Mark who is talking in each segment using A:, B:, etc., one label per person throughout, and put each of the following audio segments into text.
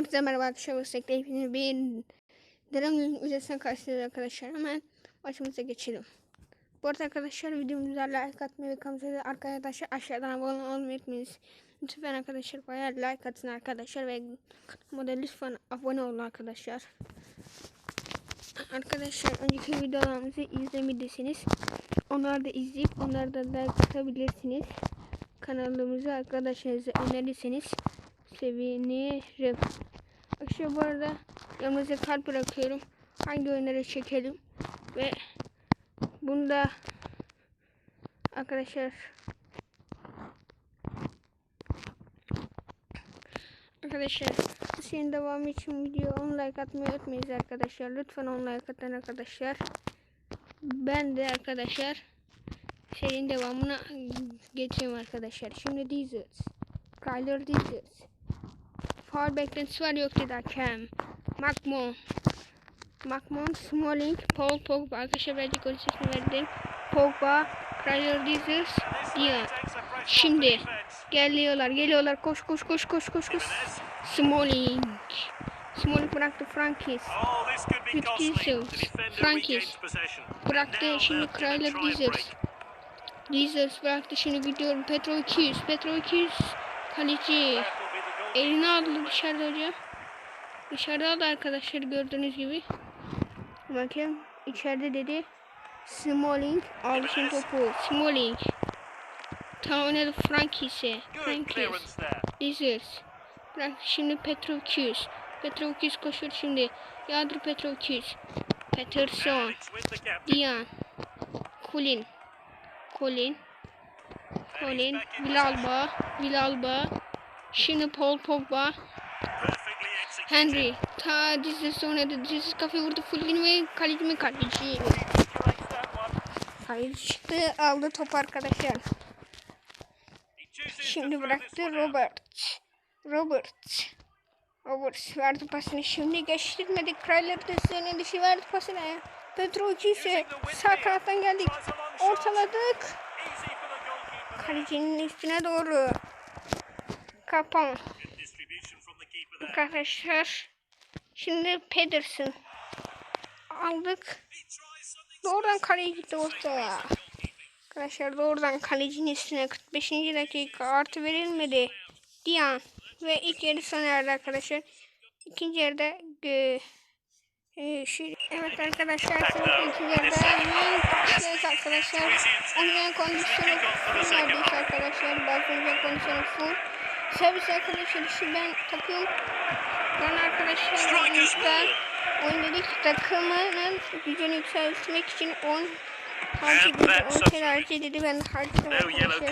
A: Herkese merhaba arkadaşlar. Bu istekle hepiniz bir Dremlin ücretinden karşınızda arkadaşlar. Hemen başımıza geçelim. Bu arada arkadaşlar videomuza like atmayı ve kanalımıza arkadaşlar aşağıdan abone olmayı unutmayınız. Lütfen arkadaşlar bayağı like atın arkadaşlar ve kanalıma lütfen abone olun arkadaşlar. Arkadaşlar önceki videolarımızı izlemediyseniz onları da izleyip onları da like atabilirsiniz. Kanalımızı arkadaşlarınıza önerirseniz sevinirim. Arkadaşlar bu arada yanımıza kalp bırakıyorum. Hangi oyunları çekelim ve bunu da arkadaşlar Arkadaşlar senin devamı için video 10 like atmayı unutmayınız arkadaşlar. Lütfen 10 like atın arkadaşlar. Ben de arkadaşlar serinin devamına geçeyim arkadaşlar. Şimdi Deezers. Kyler Deezers. Far beklentisi var yok dedi hakem. Macmon. Macmon, Smalling, Paul Pogba. Arkadaşlar birazcık gol sesini verdim. Pogba, Kyler Deezers, Diyan. Şimdi geliyorlar, geliyorlar. Koş, koş, koş, koş, koş, koş. Smalling. Smalling bıraktı Frankis.
B: Bitkinson.
A: Frankis. Bıraktı şimdi Kyler Deezers. Deezers bıraktı şimdi gidiyor. Petro 200. Petro 200. Kaleci. Elini aldı dışarıda hocam. Dışarıda aldı arkadaşlar gördüğünüz gibi. Bakın içeride dedi. Smalling aldı şimdi topu. Smalling. Tam oynadı Frankis'e. Frankis. Deezers. Bırak şimdi Petro 200. Petro 200 koşuyor şimdi. Yağdır Petro 200. Peterson. Diyan. Colin. Colin. Colin. Vilalba. Vilalba. Şimdi Paul Pogba. Henry. Ta dizisi oynadı. Dizisi kafayı vurdu. Fulgin ve kaleci mi kaleci. Hayır çıktı. Aldı top arkadaşlar. Şimdi bıraktı Robert. Robert. Robert verdi pasını. Şimdi geçtirmedi. Kraliyet desteğine dışı verdi pasını. Petro ise sağ kanattan geldik. Ortaladık. Kalecinin üstüne doğru. Kapan. Arkadaşlar. Şimdi Pedersen. Aldık. Doğrudan kaleye gitti ortaya. Arkadaşlar doğrudan kalecinin üstüne 45. dakika artı verilmedi. Diyan. Ve ilk yarı sona erdi arkadaşlar. İkinci yarıda e, e, şu, evet arkadaşlar sınıf ikinci yarıda evet arkadaşlar oynayan kondisyonu full neredeyse arkadaşlar oynayan kondisyonu full servis arkadaşlar işi ben takıyorum ben arkadaşlar oyuncuda oyundaki takımının gücünü yükseltmek için 10 harcadı 10 kere harcadı ben de harcadım arkadaşlar.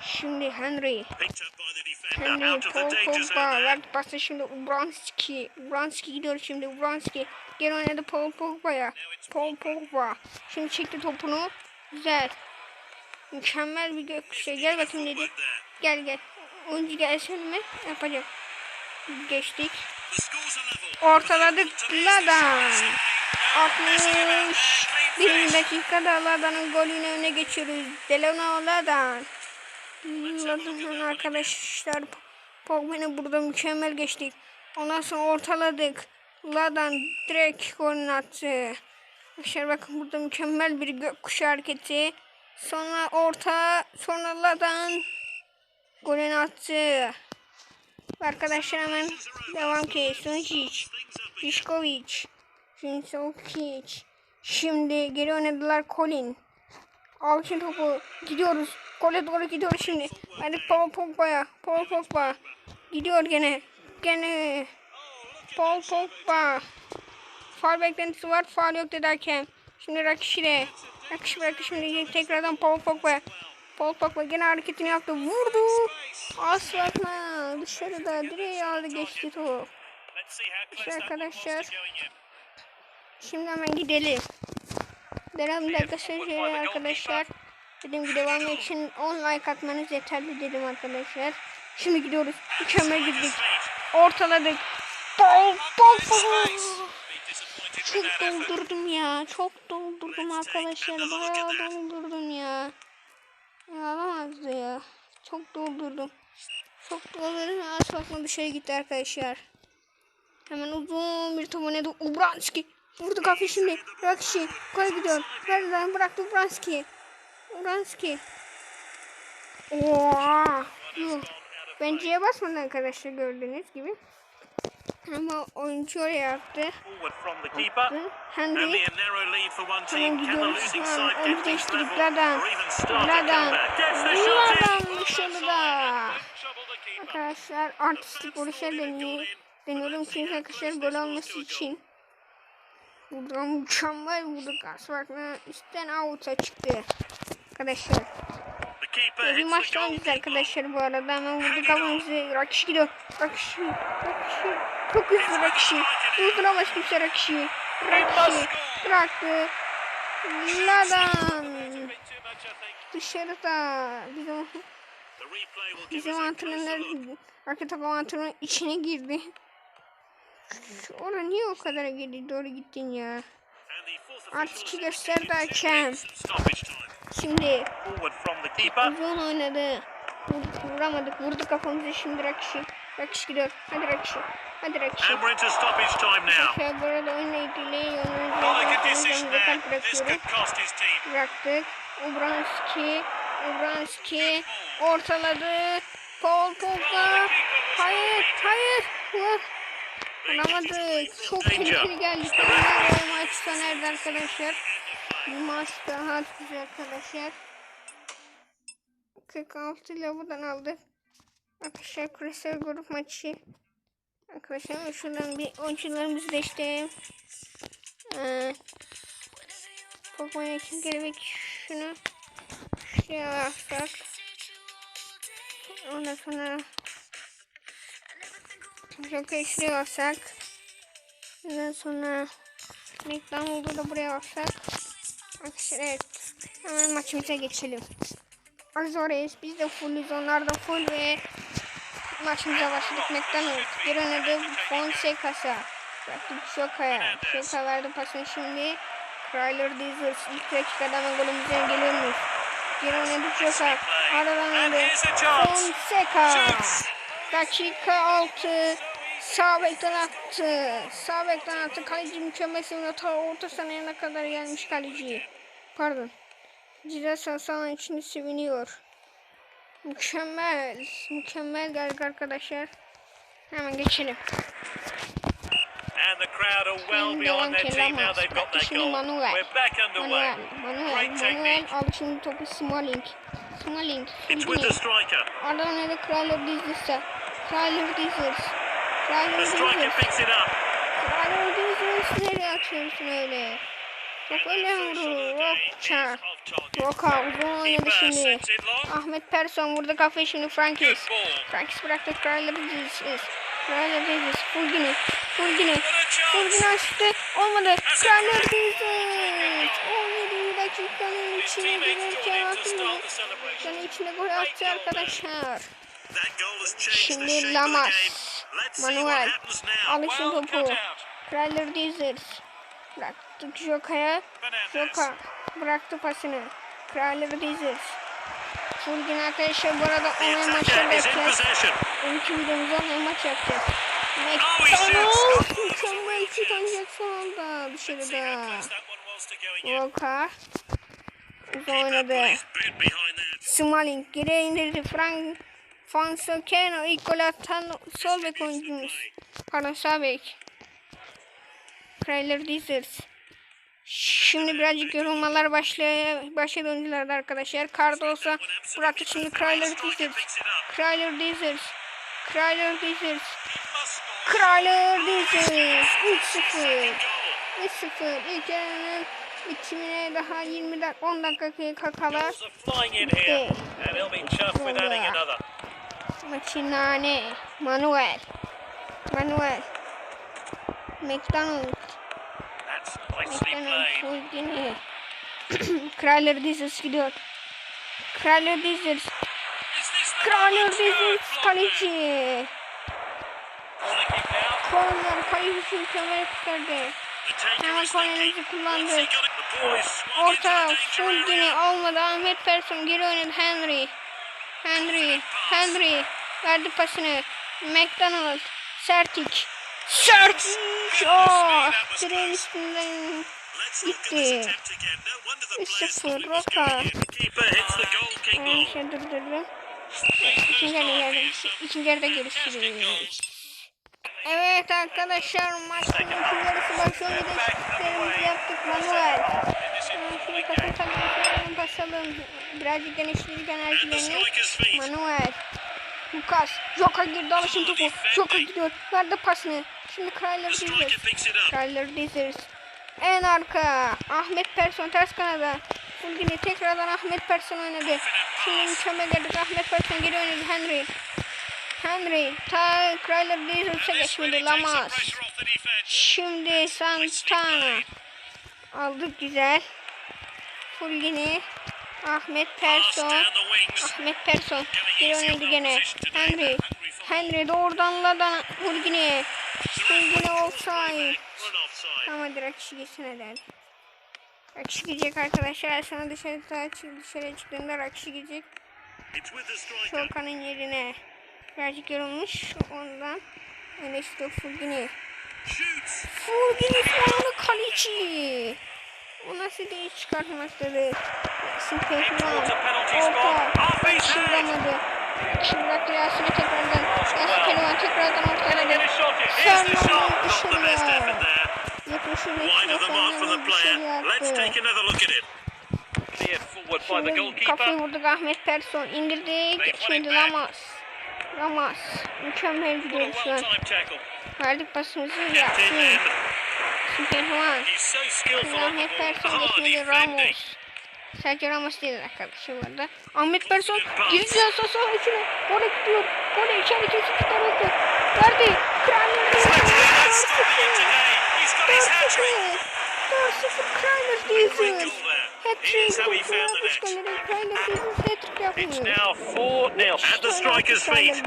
A: Şimdi Henry. Henry Pogba verdi pası şimdi Ubranski. Ubranski gidiyor şimdi Ubranski. Geri oynadı Paul Pogba'ya. Paul Pogba. Şimdi çekti topunu. Güzel. Mükemmel bir gökkuşağı. Gel bakayım dedi. Gel gel. Oyuncu gelsin mi? Yapacak. Geçtik. Ortaladık Ladan. 60. Bir dakikada Ladan'ın golünü öne geçiyoruz. Delano Ladan. Ladan'ın arkadaşlar Pogba'nı burada mükemmel geçtik. Ondan sonra ortaladık. Ladan direkt golünü attı. Arkadaşlar bakın burada mükemmel bir gökkuşağı hareketi. Sonra orta, sonra Ladan golünü attı. Arkadaşlar hemen devam ki. Sunjic, Pişkovic, Sinsokic. Şimdi geri oynadılar Colin. Al şimdi topu. Gidiyoruz. Gole doğru gidiyoruz şimdi. Hadi Paul Pogba'ya. Paul Pogba. Gidiyor gene. Gene. Paul Pogba. Faal beklentisi var. Faal yok dedi hakem. Şimdi Rakişi'de. Rakişi bıraktı şimdi tekrardan Paul Pogba. Paul Pogba gene hareketini yaptı. Vurdu. Az bakma. Dışarıda direği aldı geçti top. İşte arkadaşlar. Şimdi hemen gidelim. Devam dakika sözleri arkadaşlar. Dediğim gibi devam için 10 like atmanız yeterli dedim arkadaşlar. Şimdi gidiyoruz. Mükemmel girdik. Ortaladık. Bol bol bol. Çok doldurdum ya. Çok doldurdum arkadaşlar. Bayağı doldurdum ya. Ya alamazdı ya. Çok doldurdum. Çok doğru asfaltla dışarı gitti arkadaşlar. Hemen uzun bir top oynadı. Ubranski. Vurdu kafe şimdi. Rakşi. Gol gidiyor. Nereden bıraktı Ubranski. Ubranski. Oha. Yuh. Ben C'ye basmadım arkadaşlar gördüğünüz gibi. Ama oyuncu
B: the keeper.
A: Henry. Hemen gidiyoruz.
B: the shot in.
A: Ladan dışarıda. Arkadaşlar artistik vuruşa deniyor. Deniyorum çünkü arkadaşlar gol alması için. Buradan mükemmel vurduk. Asfaltına üstten out'a çıktı. Arkadaşlar.
B: Keeper
A: Bir
B: hits the
A: maç daha
B: goalkeeper.
A: arkadaşlar bu arada. Hemen vurduk kafamızı. Rakişi gidiyor. Rakişi. Rakişi. Çok hızlı Rakişi. Durduramaz kimse Rakişi. Rakişi. Bıraktı. Ladan. Dışarıda. Bizim, bizim antrenör arka takım antrenör içine girdi. Oraya niye o kadar geri doğru gittin ya? Artık
B: official has
A: Şimdi uzun oynadı. Vur- Vuramadık. Vurdu kafamızı şimdi Rakişi. Rakişi gidiyor. Hadi Rakişi. Hadi Rakişi.
B: And we're into stoppage time now.
A: Şey, bu arada oyunla ilgili
B: there. This
A: bırakıyoruz. Bıraktık. Ubranski. Ubranski ortaladı. Paul Pogba. Hayır, hayır. Vur. Alamadık. Çok tehlikeli geldik. Bu maç sona erdi arkadaşlar. Bir maç daha güzel arkadaşlar. 46 ile buradan aldık. Arkadaşlar küresel grup maçı. Arkadaşlar şuradan bir oyuncularımızı da işte ee, Pokemon için gelmek şunu şuraya yapsak. Ondan sonra Joker'i şuraya yapsak. Ondan sonra McDonald'u da buraya yapsak. Arkadaşlar evet. Hemen maçımıza geçelim. Azores biz de fullüz onlar da full ve maçımıza başladık. McDonald bir oynadı Fonseca'sa. Bıraktık Şoka'ya. Şoka verdi pasını şimdi. Kryler Dizers ilk dakikada hemen golümüzden geliyormuş. Bir oynadı Şoka. Aradan oynadı. Fonseca. Dakika 6. Sağ bekten attı. Sağ bekten attı. Kaleci mükemmel seviyor. Ta orta saniyene kadar gelmiş kaleci. Pardon. Cida sağ içinde seviniyor. Mükemmel. Mükemmel geldik arkadaşlar. Hemen geçelim.
B: And the crowd are well behind their team now they've got
A: Şimdi
B: goal.
A: Manuel.
B: We're back underway.
A: Manuel.
B: Great
A: Manuel aldı şimdi topu Smalling. Smalling.
B: It's with the striker.
A: Oradan öyle Kraler Dizers'e. Kraler Kraler
B: The striker picks it up.
A: Kraler Dizers nereye atıyorsun öyle? Top öyle vurdu. Roka. Roka uzun oynadı şimdi. Ahmet Persson vurdu kafayı şimdi Frankis. Frankis bıraktı Kraler Dizers. Kraler Dizers. Fulgini. Fulgini. Fulgini açtı. Olmadı. Kraler Dizers. 17 dakikanın içine
B: the celebration.
A: Yani içine gol attı arkadaşlar. Şimdi Lamas. Manuel. Alışın topu.
B: out.
A: Kraler Dizers. Bıraktık Joka'ya. Joka bıraktı pasını. Kraler Dizers. Fulgin arkadaşlar bu arada online maçlar yapacağız.
B: possession.
A: 12 videomuzda online maç yapacağız.
B: Oh, he shoots.
A: McDonald mükemmel şut ancak son anda
B: See how
A: dışarıda. uzun
B: Keeper
A: oynadı. Smalling geri indirdi. Frank Fonso Keno gol atan sol bek oyuncumuz. Pardon sağ bek. Kraler Dizers. Şimdi birazcık yorulmalar başlıyor. Başladı oyuncularda arkadaşlar. Cardosa bıraktı şimdi Kraler
B: Striker
A: Dizers. Kraler Dizers. Kraler Dizers. Kraler Dizers. 3-0.
B: Goal.
A: 3-0. İlk yarının bitimine daha 20 dakika 10 dakika kala.
B: Goals
A: Maçinane. Manuel. Manuel. McDonald.
B: That's nicely
A: McDonald.
B: played.
A: Fulgini. Kraler Dizers gidiyor. Kraler Dizers.
B: Good
A: Dizers kaleci.
B: Corner
A: kaleci mükemmel kurtardı. Hemen
B: thinking.
A: kullandı. Orta Fulgini
B: area.
A: olmadı. Ahmet Persson geri oynadı. Henry. Henry. Henry. Verdi pasını. McDonald. Sertik. Sertik. Oh, direğin üstünden gitti. 3-0 Roka. Ben şey durdurdum. İkinci yarı geldi. İkinci yarıda görüşürüz. Evet arkadaşlar maçın ikinci yarısı başlıyor. Bir de şutlarımızı yaptık Manuel. Hemen Şunu kapatalım. Basalım. Birazcık genişledik enerjilerini. Manuel. Lucas. Joka girdi alışın topu. Joka gidiyor. Verdi pasını. Şimdi
B: it up.
A: Krayler Dizers. En arka. Ahmet Persson ters kanada. Fulgini tekrardan Ahmet Persson oynadı. Şimdi mükemmel geldik. Ahmet Persson geri oynadı. Henry. Henry. Ta
B: This really
A: geçmedi. Lamas. Şimdi Santana. Aldık güzel. Fulgini. Ahmet Persson. Ahmet Persson. Geri oynadı gene. Henry. Henry doğrudan Ladan Fulgini. Fulgini offside. Ama direkt geçsin eder. Rakişi gidecek arkadaşlar. Sonra dışarı dışarı çıktığında rakişi gidecek. Şokan'ın yerine. Birazcık yorulmuş. Ondan. Öne işte. Fulgini şu anda kaleci. O nasıl değil çıkartmaktadır. Falan.
B: Orta.
A: Çırlamadı. Çırak Yasin'e tekrardan. Yasin Pelivan tekrardan ortaladı.
B: get a shot in? Here's the shot.
A: Serman
B: Not the best
A: dışarıya.
B: effort there.
A: Yapışır
B: player. Let's
A: dışarı
B: the
A: Şimdi kafayı vurduk Ahmet Persson indirdik. Şimdi. Lamas. Lamas. Mükemmel
B: well-timed tackle.
A: Verdik pasımızı Yasin.
B: on the
A: Ahmet. Persson geçmedi. Ramos. Sergio Ramos değil arkadaşım orada. Ahmet Persson gireceğiz sasa içine. Gole gidiyor. Gole içeri kesin tutarıldı. Verdi. Kramer
B: Let's
A: değil.
B: let's stop him today. He's got his hat-trick.
A: 4-0 Kramer
B: there. Here's how he found the net. It's now 4-0 at the striker's feet.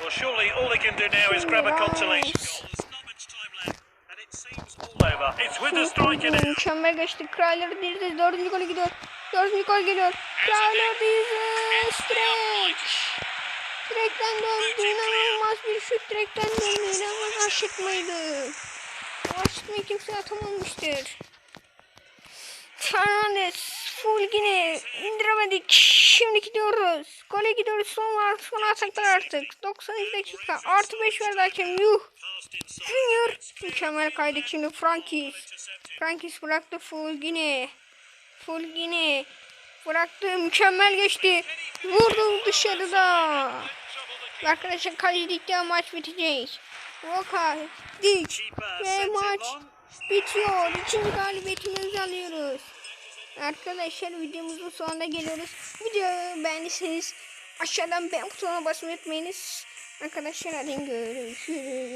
B: Well, surely all he can do now is grab a consolation goal. There's not much time left, and it seems all over. It's with the striker now.
A: Mükemmel geçti. Krallar Dizes dördüncü golü gidiyor. Dördüncü gol geliyor. Krallar Dizes direkt. Direkten döndü. İnanılmaz bir şut direkten döndü. İnanılmaz aşırtmaydı. O aşırtmayı kimse atamamıştır. Fernandes, Fulgini indiremedik. Şimdi gidiyoruz. Gole gidiyoruz. Son var. Son ataklar artık. 90 dakika. Artı 5 verdi hakem. Yuh. Junior. Mükemmel kaydık şimdi Frankis. Frankis bıraktı Fulgini. Fulgini. Bıraktı. Mükemmel geçti. Vurdu dışarıda. Arkadaşlar kalecilikte maç bitecek. Roka. Dik. Ve maç bitiyor. İkinci galibiyetimizi alıyoruz. Arkadaşlar videomuzun sonuna geliyoruz. Videoyu beğendiyseniz aşağıdan beğen butonuna basmayı unutmayınız. Arkadaşlar hadi görüşürüz.